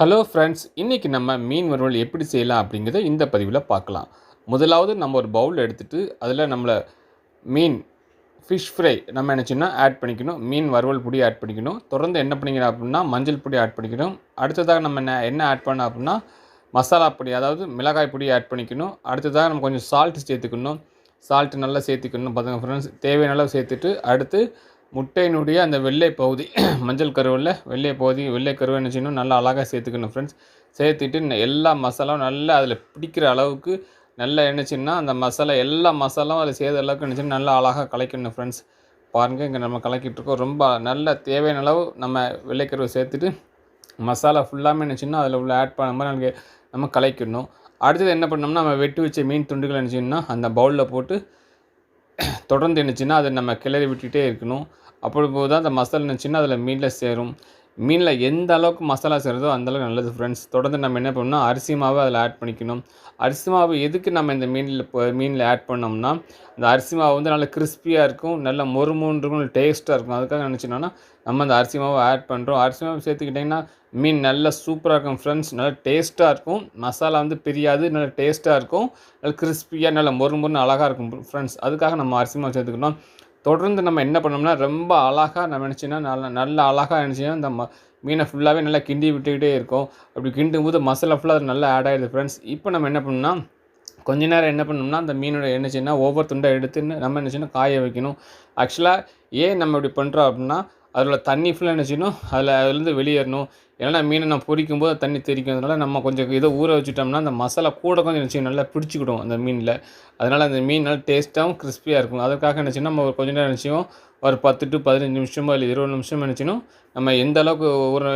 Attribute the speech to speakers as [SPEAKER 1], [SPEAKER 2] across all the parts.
[SPEAKER 1] Hello friends இன்றைக்கி நம்ம மீன் வறுவல் எப்படி செய்யலாம் அப்படிங்கிறத இந்த பதிவில் பார்க்கலாம். முதலாவது நம்ம ஒரு பவுல் எடுத்துகிட்டு அதில் நம்மளை மீன் ஃபிஷ் ஃப்ரை நம்ம நினச்சோன்னா ஆட் பண்ணிக்கணும். மீன் வறுவல் பொடி ஆட் பண்ணிக்கணும். தொடர்ந்து என்ன பண்ணிக்கணும் அப்படின்னா மஞ்சள் பொடி ஆட் பண்ணிக்கணும். அடுத்ததாக நம்ம என்ன என்ன ஆட் பண்ணோம் அப்படின்னா மசாலா பொடி அதாவது மிளகாய் பொடி ஆட் பண்ணிக்கணும். அடுத்ததாக நம்ம கொஞ்சம் சால்ட் சேர்த்துக்கணும். சால்ட் நல்லா சேர்த்துக்கணும். பார்த்துங்க ஃப்ரெண்ட்ஸ் தேவையான அளவு சேர்த்துட்டு அடுத்து முட்டையினுடைய அந்த வெள்ளை பகுதி மஞ்சள் கருவில் வெள்ளை பகுதி வெள்ளை கருவை என்ன செய்யணும்? நல்லா அழகாக சேர்த்துக்கணும் ஃப்ரெண்ட்ஸ் சேர்த்துட்டு எல்லா மசாலாவும் நல்லா அதில் பிடிக்கிற அளவுக்கு நல்லா என்னச்சுன்னா அந்த மசாலா எல்லா மசாலாவும் அதில் சேர்த்த அளவுக்கு என்னச்சுன்னா நல்லா அழகாக கலக்கணும் ஃப்ரெண்ட்ஸ் பாருங்கள் இங்கே நம்ம கலக்கிட்டு இருக்கோம். ரொம்ப நல்ல தேவையான அளவு நம்ம வெள்ளைக்கருவை சேர்த்துட்டு மசாலா ஃபுல்லாமே என்னச்சுன்னா அதில் உள்ள ஆட் பண்ண மாதிரி நமக்கு நம்ம கலக்கிடணும். அடுத்தது என்ன பண்ணோம்னா நம்ம வெட்டி வச்ச மீன் துண்டுகள் என்னச்சுன்னா அந்த பவுலில் போட்டு தொடர்ந்து என்னச்சுன்னா அதை நம்ம கிளறி விட்டுகிட்டே இருக்கணும். அப்படி போது தான் அந்த மசாலா என்னச்சுன்னா அதில் மீனில் சேரும். மீனில் எந்த அளவுக்கு மசாலா செய்கிறதோ அந்த அளவுக்கு நல்லது ஃப்ரெண்ட்ஸ் தொடர்ந்து நம்ம என்ன பண்ணணும் அரிசி மாவு அதில் ஆட் பண்ணிக்கணும். அரிசி மாவு எதுக்கு நம்ம இந்த மீனில் மீனில் ஆட் பண்ணோம்னா அந்த அரிசி மாவு வந்து நல்லா கிறிஸ்பியாக இருக்கும் நல்ல மொறுமொன்று இருக்கும் டேஸ்ட்டாக இருக்கும். அதுக்காக நினச்சினோன்னா நம்ம அந்த அரிசி மாவை ஆட் பண்ணுறோம் அரிசி மாவு சேர்த்துக்கிட்டிங்கன்னா மீன் நல்லா சூப்பராக இருக்கும் ஃப்ரெண்ட்ஸ் நல்லா டேஸ்ட்டாக இருக்கும். மசாலா வந்து பிரியாது நல்லா டேஸ்ட்டாக இருக்கும். நல்ல கிறிஸ்பியாக நல்ல மொறு மொறுன்னு அழகாக இருக்கும் ஃப்ரெண்ட்ஸ் அதுக்காக நம்ம அரிசி மாவு சேர்த்துக்கணும். தொடர்ந்து நம்ம என்ன பண்ணோம்னா ரொம்ப அழகாக நம்ம நினச்சின்னா நல்ல நல்ல அழகாக நினச்சின்னா இந்த ம மீனை ஃபுல்லாகவே நல்லா கிண்டி விட்டுக்கிட்டே இருக்கும். அப்படி கிண்டும் போது மசாலா ஃபுல்லாக அது நல்லா ஆட் ஆகிடுது ஃப்ரெண்ட்ஸ் இப்போ நம்ம என்ன பண்ணணும்னா கொஞ்ச நேரம் என்ன பண்ணணும்னா அந்த மீனோட என்ன செய்யணும் ஒவ்வொரு துண்டை எடுத்து நம்ம என்ன செய்யணும் காய வைக்கணும். ஆக்சுவலாக ஏன் நம்ம இப்படி பண்ணுறோம் அப்படின்னா அதில் தண்ணி ஃபுல்லாக நினச்சிக்கணும் அதில் அதுலேருந்து வெளியேறணும். ஏன்னா மீனை நம்ம பொரிக்கும் போது தண்ணி தெரிக்கிறதுனால நம்ம கொஞ்சம் இதை ஊற வச்சுட்டோம்னா அந்த மசாலா கூட கொஞ்சம் நினச்சி நல்லா பிடிச்சிக்கிடும் அந்த மீனில். அதனால் அந்த மீன் நல்லா டேஸ்ட்டாகவும் கிறிஸ்பியாக இருக்கும். அதுக்காக நினச்சின்னா நம்ம ஒரு நேரம் நினச்சியும் ஒரு பத்து டு பதினஞ்சு நிமிஷமோ இல்லை இருபது நிமிஷமோ நினச்சினோம் நம்ம எந்த அளவுக்கு ஒரு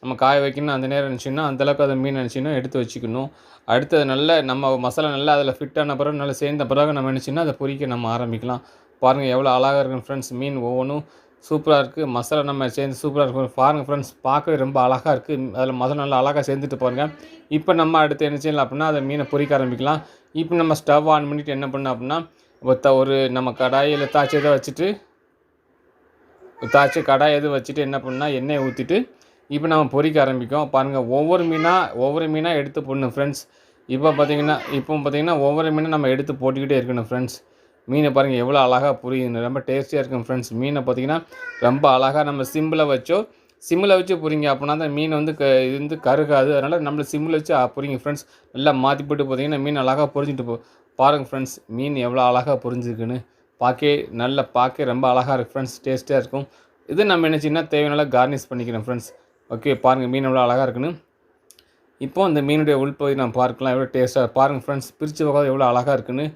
[SPEAKER 1] நம்ம காய வைக்கணும் அந்த நேரம் நினச்சிங்கன்னா அந்தளவுக்கு அதை மீன் நினச்சினோம் எடுத்து வச்சுக்கணும். அடுத்தது நல்ல நம்ம மசாலா நல்லா அதில் ஃபிட் ஆன பிறகு நல்லா சேர்ந்த பிறகு நம்ம நினச்சின்னா அதை பொரிக்க நம்ம ஆரம்பிக்கலாம். பாருங்கள் எவ்வளோ அழகாக இருக்கும் ஃப்ரெண்ட்ஸ் மீன் ஒவ்வொன்றும் சூப்பராக இருக்குது மசாலா நம்ம சேர்ந்து சூப்பராக இருக்கும் பாருங்கள் ஃப்ரெண்ட்ஸ் பார்க்கவே ரொம்ப அழகாக இருக்குது அதில் மசாலா நல்லா அழகாக சேர்ந்துட்டு பாருங்கள் இப்போ நம்ம அடுத்து என்ன செய்யலாம் அப்படின்னா அதை மீனை பொரிக்க ஆரம்பிக்கலாம். இப்போ நம்ம ஸ்டவ் ஆன் பண்ணிவிட்டு என்ன பண்ணோம் அப்படின்னா ஒரு த- ஒரு நம்ம கடாயில் தாச்சி எதை வச்சுட்டு தாச்சி கடாய் எது வச்சுட்டு என்ன பண்ணால் எண்ணெயை ஊற்றிட்டு இப்போ நம்ம பொறிக்க ஆரம்பிக்கும். பாருங்கள் ஒவ்வொரு மீனாக ஒவ்வொரு மீனாக எடுத்து போடணும் ஃப்ரெண்ட்ஸ் இப்போ பார்த்தீங்கன்னா இப்போ பார்த்தீங்கன்னா ஒவ்வொரு மீனாக நம்ம எடுத்து போட்டுக்கிட்டே இருக்கணும் ஃப்ரெண்ட்ஸ் மீனை பாருங்கள் எவ்வளோ அழகாக புரியுது. ரொம்ப டேஸ்டியாக இருக்கும் ஃப்ரெண்ட்ஸ் மீனை பார்த்தீங்கன்னா ரொம்ப அழகாக நம்ம சிம்பிளை வச்சோ சிம்மில் வச்சு புரியுங்க அப்படின்னா அந்த மீன் வந்து க இது வந்து கருகாது. அதனால் நம்மள சிம்மில் வச்சு புரியுங்க ஃப்ரெண்ட்ஸ் நல்லா மாற்றி போட்டு பார்த்தீங்கன்னா மீன் அழகாக புரிஞ்சுட்டு போ பாருங்கள் ஃப்ரெண்ட்ஸ் மீன் எவ்வளோ அழகாக புரிஞ்சுருக்குன்னு. பார்க்கே நல்ல பார்க்க ரொம்ப அழகாக இருக்குது ஃப்ரெண்ட்ஸ் டேஸ்ட்டாக இருக்கும். இது நம்ம என்ன தேவையான கார்னிஷ் பண்ணிக்கிறோம் ஃப்ரெண்ட்ஸ் ஓகே பாருங்கள் மீன் எவ்வளோ அழகாக இருக்குன்னு. இப்போ அந்த மீனுடைய உள்பகுதி நம்ம பார்க்கலாம். எவ்வளோ டேஸ்ட்டாக பாருங்கள் ஃப்ரெண்ட்ஸ் பிரித்து பார்க்காத எவ்வளோ அழகாக இருக்குன்னு.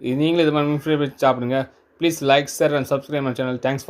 [SPEAKER 1] நீங்களும் இது மாதிரி சாப்பிடுங்க. Please like share and subscribe my channel thanks for